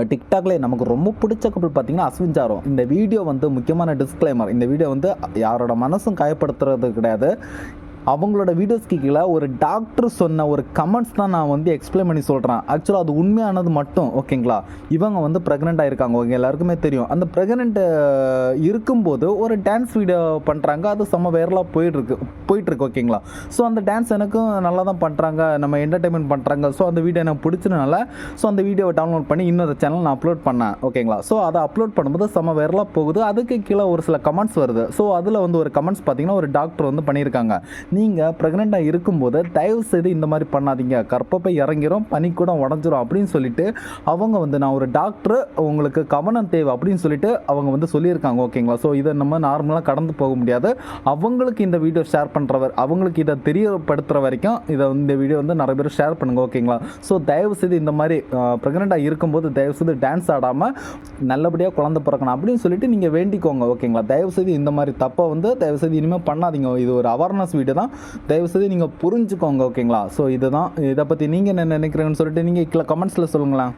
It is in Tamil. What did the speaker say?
டிக்டாக்ல நமக்கு ரொம்ப பிடிச்ச கப்பல் பார்த்தீங்கன்னா அஸ்வின் ஜாரோ இந்த வீடியோ வந்து முக்கியமான டிஸ்க்ளைமர் இந்த வீடியோ வந்து யாரோட மனசும் காயப்படுத்துறது கிடையாது. அவங்களோட வீடியோஸ்க்கு கீழே ஒரு டாக்டர் சொன்ன ஒரு கமெண்ட்ஸ் தான் நான் வந்து எக்ஸ்பிளைன் பண்ணி சொல்கிறேன் ஆக்சுவலாக அது உண்மையானது மட்டும் ஓகேங்களா இவங்க வந்து ப்ரெக்னென்ட் ஆயிருக்காங்க ஓகே எல்லாருக்குமே தெரியும். அந்த ப்ரெக்னென்ட் இருக்கும்போது ஒரு டான்ஸ் வீடியோ பண்ணுறாங்க அது செம்ம வைரலாக போயிட்டுருக்கு போயிட்டுருக்கு ஓகேங்களா ஸோ அந்த டான்ஸ் எனக்கும் நல்லா தான் பண்ணுறாங்க நம்ம என்டர்டைன்மெண்ட் பண்ணுறாங்க ஸோ அந்த வீடியோ எனக்கு பிடிச்சதுனால ஸோ அந்த வீடியோவை டவுன்லோட் பண்ணி இன்னொரு சேனல் நான் அப்லோட் பண்ணேன் ஓகேங்களா ஸோ அதை அப்லோட் பண்ணும்போது செம்ம வைரலாக போகுது. அதுக்கு கீழே ஒரு சில கமெண்ட்ஸ் வருது. ஸோ அதில் வந்து ஒரு கமெண்ட்ஸ் பார்த்தீங்கன்னா ஒரு டாக்டர் வந்து பண்ணியிருக்காங்க. நீங்கள் ப்ரெக்னெண்ட்டாக இருக்கும்போது தயவு செய்து இந்த மாதிரி பண்ணாதீங்க. கற்பப்பை இறங்கிரும் பனி கூட உடஞ்சிரும் அப்படின்னு சொல்லிட்டு அவங்க வந்து நான் ஒரு டாக்டர் உங்களுக்கு கவனம் தேவை அப்படின்னு சொல்லிட்டு அவங்க வந்து சொல்லியிருக்காங்க ஓகேங்களா ஸோ இதை நம்ம நார்மலாக கடந்து போக முடியாது. அவங்களுக்கு இந்த வீடியோ ஷேர் பண்ணுறவர் அவங்களுக்கு இதை தெரியப்படுத்துகிற வரைக்கும் இதை இந்த வீடியோ வந்து நிறைய பேர் ஷேர் பண்ணுங்க ஓகேங்களா ஸோ தயவு செய்து இந்த மாதிரி ப்ரெக்னெண்ட்டாக இருக்கும்போது தயவு செய்து டான்ஸ் ஆடாமல் நல்லபடியாக குழந்தை பிறக்கணும் அப்படின்னு சொல்லிட்டு நீங்கள் வேண்டிக்கோங்க ஓகேங்களா தயவு செய்து இந்த மாதிரி தப்பை வந்து தயவு செய்து இனிமேல் பண்ணாதீங்க. இது ஒரு அவேர்னஸ் வீடியோ தான். அப்படின்னா தயவுசெய்து நீங்கள் புரிஞ்சுக்கோங்க ஓகேங்களா ஸோ இதுதான். இதை பற்றி நீங்கள் என்ன நினைக்கிறீங்கன்னு சொல்லிட்டு நீங்கள் கீழே கமெண்ட்ஸில் சொல்லுங்களேன்.